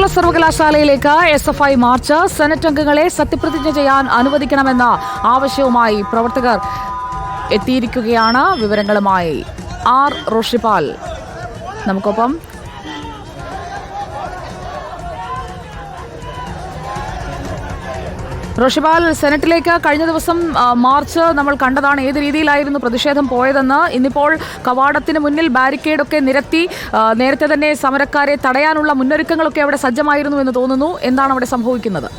Kerala സർവകലാശാലയിലേക്ക് S F I march senate അംഗങ്ങളെ സത്യപ്രതിജ്ഞ ചെയ്യാൻ അനുവദിക്കണമെന്ന ആവശ്യവുമായി പ്രവർത്തകർ എത്തിയിരിക്കുകയാണ് വിവരങ്ങളുമായി ആർ റോഷിപാൽ. നമുക്കൊപ്പം റോഷിപാൽ സെനറ്റിലേക്ക് കഴിഞ്ഞ ദിവസം മാർച്ച് നമ്മൾ കണ്ടതാണ് ഏത് രീതിയിലായിരുന്നു പ്രതിഷേധം പോയതെന്ന്. ഇന്നിപ്പോൾ കവാടത്തിന് മുന്നിൽ ബാരിക്കേഡൊക്കെ നിരത്തി നേരത്തെ തന്നെ സമരക്കാരെ തടയാനുള്ള മുന്നൊരുക്കങ്ങളൊക്കെ അവിടെ സജ്ജമായിരുന്നു എന്ന് തോന്നുന്നു. എന്താണ് അവിടെ സംഭവിക്കുന്നത്?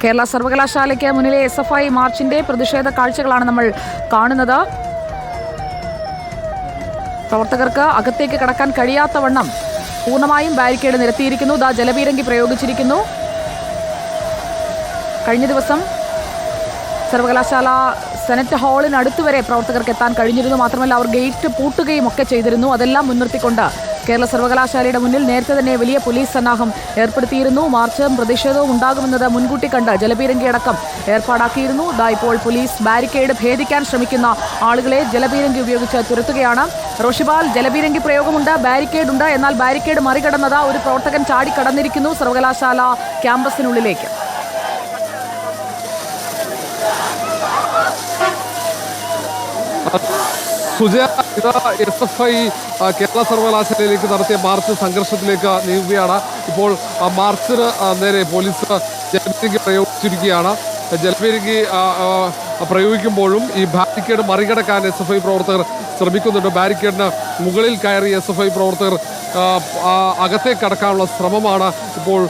കേരള സർവകലാശാലയ്ക്ക് മുന്നിലെ എസ് എഫ് ഐ മാർച്ചിന്റെ പ്രതിഷേധ കാഴ്ചകളാണ് നമ്മൾ കാണുന്നത്. പ്രവർത്തകർക്ക് അകത്തേക്ക് കടക്കാൻ കഴിയാത്ത വണ്ണം പൂർണമായും ബാരിക്കേഡ് നിരത്തിയിരിക്കുന്നു. ദാ ജലപീരങ്കി പ്രയോഗിച്ചിരിക്കുന്നു. കഴിഞ്ഞ ദിവസം സർവകലാശാല സെനറ്റ് ഹാളിനടുത്ത് വരെ പ്രവർത്തകർക്ക് എത്താൻ കഴിഞ്ഞിരുന്നു. മാത്രമല്ല അവർ ഗേറ്റ് പൂട്ടുകയും ഒക്കെ ചെയ്തിരുന്നു. അതെല്ലാം മുൻനിർത്തിക്കൊണ്ട് കേരള സർവകലാശാലയുടെ മുന്നിൽ നേരത്തെ തന്നെ വലിയ പോലീസ് സന്നാഹം ഏർപ്പെടുത്തിയിരുന്നു. മാർച്ചും പ്രതിഷേധവും ഉണ്ടാകുമെന്നത് മുൻകൂട്ടി കണ്ട് ജലപീരങ്കിയടക്കം ഏർപ്പാടാക്കിയിരുന്നു. ദാ ഇപ്പോൾ പോലീസ് ബാരിക്കേഡ് ഭേദിക്കാൻ ശ്രമിക്കുന്ന ആളുകളെ ജലപീരങ്കി ഉപയോഗിച്ച് തുരത്തുകയാണ്. റോഷിബാൽ ജലപീരങ്കി പ്രയോഗമുണ്ട് ബാരിക്കേഡ് ഉണ്ട്. എന്നാൽ ബാരിക്കേഡ് മറികടന്നത് ഒരു പ്രവർത്തകൻ ചാടിക്കടന്നിരിക്കുന്നു സർവകലാശാല ക്യാമ്പസിനുള്ളിലേക്ക്. സുജയ ഇത് എസ് എഫ് ഐ കേരള സർവകലാശാലയിലേക്ക് നടത്തിയ മാർച്ച് സംഘർഷത്തിലേക്ക് നീങ്ങുകയാണ്. ഇപ്പോൾ മാർച്ചിന് നേരെ പോലീസ് ജലപീരങ്കി പ്രയോഗിച്ചിരിക്കുകയാണ്. ജലപീരങ്കി പ്രയോഗിക്കുമ്പോഴും ഈ ബാരിക്കേഡ് മറികടക്കാൻ എസ് എഫ് ഐ പ്രവർത്തകർ ശ്രമിക്കുന്നുണ്ട്. ബാരിക്കേഡിന് മുകളിൽ കയറി എസ് എഫ് ഐ പ്രവർത്തകർ അകത്തേക്ക് കടക്കാനുള്ള ശ്രമമാണ് ഇപ്പോൾ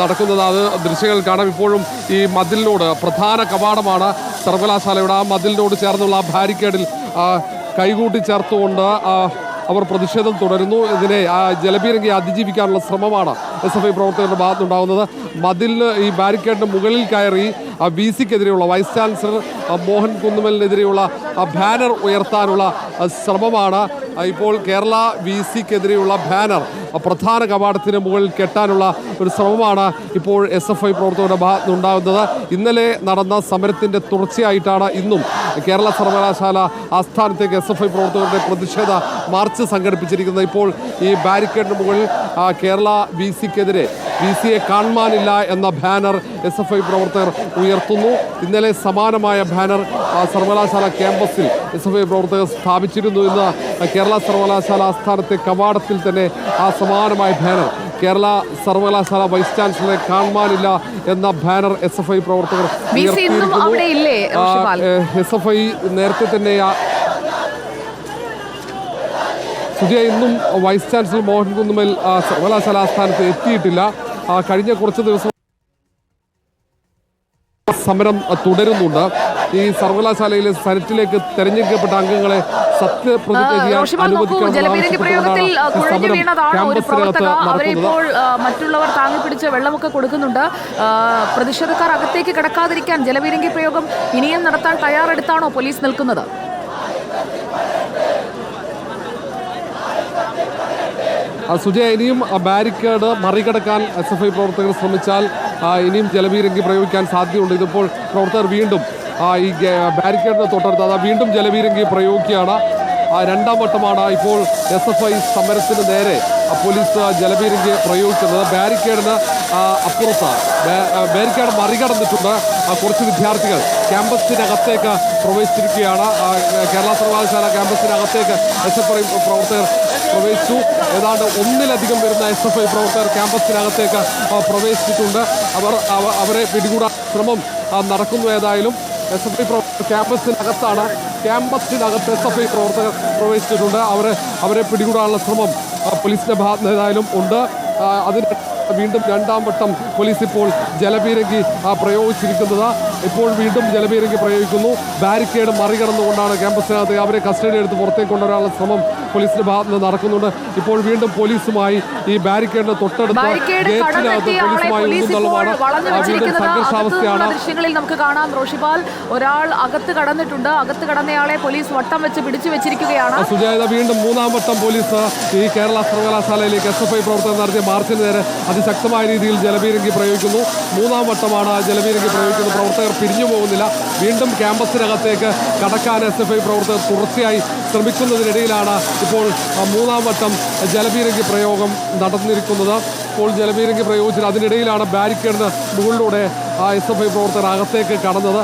നടക്കുന്നത്. അത് ദൃശ്യങ്ങൾ കാണാം. ഇപ്പോഴും ഈ മതിലിനോട് പ്രധാന കവാടമാണ് സർവകലാശാലയുടെ. ആ മതിലിനോട് ചേർന്നുള്ള ആ ബാരിക്കേഡിൽ കൈകൂട്ടി ചേർത്തുകൊണ്ട് അവർ പ്രതിഷേധം തുടരുന്നു. ഇതിനെ ജലപീരങ്കി അതിജീവിക്കാനുള്ള ശ്രമമാണ് എസ് എഫ് ഐ പ്രവർത്തകരുടെ ഭാഗത്തുണ്ടാകുന്നത് മതിലിന് ഈ ബാരിക്കേഡിന് മുകളിൽ കയറി ബി സിക്കെതിരെയുള്ള വൈസ് ചാൻസലർ മോഹൻ കുന്നുമലിനെതിരെയുള്ള ബാനർ ഉയർത്താനുള്ള ശ്രമമാണ്. ഇപ്പോൾ കേരള വി സിക്കെതിരെയുള്ള ബാനർ പ്രധാന കവാടത്തിന് മുകളിൽ കെട്ടാനുള്ള ഒരു ശ്രമമാണ് ഇപ്പോൾ എസ് എഫ് ഐ പ്രവർത്തകരുടെ ഭാഗത്തുനിന്നുണ്ടാകുന്നത്. ഇന്നലെ നടന്ന സമരത്തിന്റെ തുടർച്ചയായിട്ടാണ് ഇന്നും കേരള സർവകലാശാല ആസ്ഥാനത്തേക്ക് എസ് എഫ് ഐ പ്രവർത്തകരുടെ പ്രതിഷേധ മാർച്ച് സംഘടിപ്പിച്ചിരിക്കുന്നത്. ഇപ്പോൾ ഈ ബാരിക്കേഡിന് മുകളിൽ കേരള വി സിക്കെതിരെ വി സിയെ കാണുവാനില്ല എന്ന ബാനർ എസ് എഫ് ഐ പ്രവർത്തകർ ഉയർത്തുന്നു ഇന്നലെ സമാനമായ ബാനർ സർവകലാശാല ക്യാമ്പസിൽ എസ് എഫ് ഐ പ്രവർത്തകർ സ്ഥാപിച്ചിരുന്നു ഇന്ന് കേരള സർവകലാശാല ആസ്ഥാനത്തെ കവാടത്തിൽ തന്നെ ആ സമാനമായ ബാനർ കേരള സർവകലാശാല വൈസ് ചാൻസലറെ കാണുവാനില്ല എന്ന ബാനർ എസ് എഫ് ഐ പ്രവർത്തകർ? എസ് എഫ് ഐ നേരത്തെ തന്നെ ആ സുജയ ഇന്നും വൈസ് ചാൻസലർ മോഹൻ കുന്നുമൽ സർവകലാശാലാസ്ഥാനത്ത് സർവകലാശാല ആസ്ഥാനത്ത് എത്തിയിട്ടില്ല. കഴിഞ്ഞ കുറച്ച് ദിവസം സമരം തുടരുന്നുണ്ട്. ഈ സർവകലാശാലയിലെ സെനറ്റിലേക്ക് തെരഞ്ഞെടുക്കപ്പെട്ട അംഗങ്ങളെ സത്യപ്രതിജ്ഞ ചെയ്യാൻ മറ്റുള്ളവർ താങ്ങിപ്പിടിച്ച് വെള്ളമൊക്കെ കൊടുക്കുന്നുണ്ട്. പ്രതിഷേധക്കാർ അകത്തേക്ക് കിടക്കാതിരിക്കാൻ ജലപീരങ്കി പ്രയോഗം ഇനിയും നടത്താൻ തയ്യാറെടുത്താണോ പോലീസ് നിൽക്കുന്നത്? സുജയ ഇനിയും ബാരിക്കേഡ് മറികടക്കാൻ എസ് എഫ് ഐ പ്രവർത്തകർ ശ്രമിച്ചാൽ ഇനിയും ജലവീരങ്കി പ്രയോഗിക്കാൻ സാധ്യതയുണ്ട്. ഇതിപ്പോൾ പ്രവർത്തകർ വീണ്ടും ഈ ബാരിക്കേഡിന് തൊട്ടടുത്ത് അതാ വീണ്ടും ജലവീരങ്കി പ്രയോഗിക്കുകയാണ്. രണ്ടാം വട്ടമാണ് ഇപ്പോൾ എസ് എഫ് ഐ സമരത്തിന് നേരെ പോലീസ് ജലവീരങ്കി പ്രയോഗിക്കുന്നത്. ബാരിക്കേഡിന് ആ, അപ്പുറത്ത്. ബാ- ബാരിക്കേഡ് മറികടന്നിട്ടുണ്ട്. കുറച്ച് വിദ്യാർത്ഥികൾ ക്യാമ്പസിനകത്തേക്ക് പ്രവേശിച്ചിരിക്കുകയാണ്. കേരള സർവകലാശാല ക്യാമ്പസിനകത്തേക്ക് എസ് എഫ് ഐ പ്രവർത്തകർ പ്രവേശിച്ചു. ഏതാണ്ട് ഒന്നിലധികം വരുന്ന എസ് എഫ് ഐ പ്രവർത്തകർ ക്യാമ്പസിനകത്തേക്ക് പ്രവേശിച്ചിട്ടുണ്ട്. അവർ അവരെ പിടികൂടാൻ ശ്രമം നടക്കുന്നു ഏതായാലും. എസ് എഫ് ഐ പ്രവർത്തകർ ക്യാമ്പസിനകത്താണ് ക്യാമ്പസിനകത്ത് എസ് എഫ് ഐ പ്രവർത്തകർ പ്രവേശിച്ചിട്ടുണ്ട്. അവരെ അവരെ പിടികൂടാനുള്ള ശ്രമം പോലീസിന്റെ ഭാഗത്ത് ഏതായാലും ഉണ്ട്. അതിന് വീണ്ടും രണ്ടാം വട്ടം പോലീസ് ഇപ്പോൾ ജലപീരങ്കി പ്രയോഗിച്ചിരിക്കുന്നത്. ഇപ്പോൾ വീണ്ടും ജലപീരങ്കി പ്രയോഗിക്കുന്നു. ബാരിക്കേഡ് മറികടന്നുകൊണ്ടാണ് ക്യാമ്പസിനകത്ത് അവരെ കസ്റ്റഡി എടുത്ത് പുറത്തേക്ക് കൊണ്ടുവരാനുള്ള ശ്രമം പോലീസിന്റെ ഭാഗത്ത് നിന്ന് നടക്കുന്നുണ്ട്. ഇപ്പോൾ വീണ്ടും പോലീസുമായി ഈ ബാരിക്കേഡിന് തൊട്ടടുത്ത് ബാരിക്കേഡ് ഗേറ്റിനകത്ത് പോലീസുമായി ആ, വീണ്ടും സംഘർഷാവസ്ഥയാണ് ദൃശ്യങ്ങളിൽ നമുക്ക് കാണാം. റോഷിപാൽ ഒരാൾ അകത്ത് കടന്നിട്ടുണ്ട്. അകത്ത് കടന്നയാളെ പോലീസ് വട്ടം വെച്ച് പിടിച്ചു വെച്ചിരിക്കുകയാണ്. സുജാത വീണ്ടും മൂന്നാം വട്ടം പോലീസ് ഈ കേരള സർവകലാശാലയിലേക്ക് എസ് എഫ് ഐ പ്രവർത്തകർ നടത്തിയ മാർച്ചിന് നേരെ അതിശക്തമായ രീതിയിൽ ജലപീരങ്കി പ്രയോഗിക്കുന്നു. മൂന്നാം വട്ടമാണ് ജലപീരങ്കി പ്രയോഗിക്കുന്നത് പ്രവർത്തകർ പ്രവർത്തകർ പിരിഞ്ഞു പോകുന്നില്ല. വീണ്ടും ക്യാമ്പസിനകത്തേക്ക് കടക്കാൻ എസ് എഫ് ഐ പ്രവർത്തകർ തുടർച്ചയായി ശ്രമിക്കുന്നതിനിടയിലാണ് ഇപ്പോൾ മൂന്നാം വട്ടം ജലപീരങ്കി പ്രയോഗം നടന്നിരിക്കുന്നത്. ഇപ്പോൾ ജലപീരങ്കി പ്രയോഗിച്ചത് അതിനിടയിലാണ് ബാരിക്കേഡിന് മുകളിലൂടെ എസ് എഫ് ഐ പ്രവർത്തകർ അകത്തേക്ക് കടന്നത്.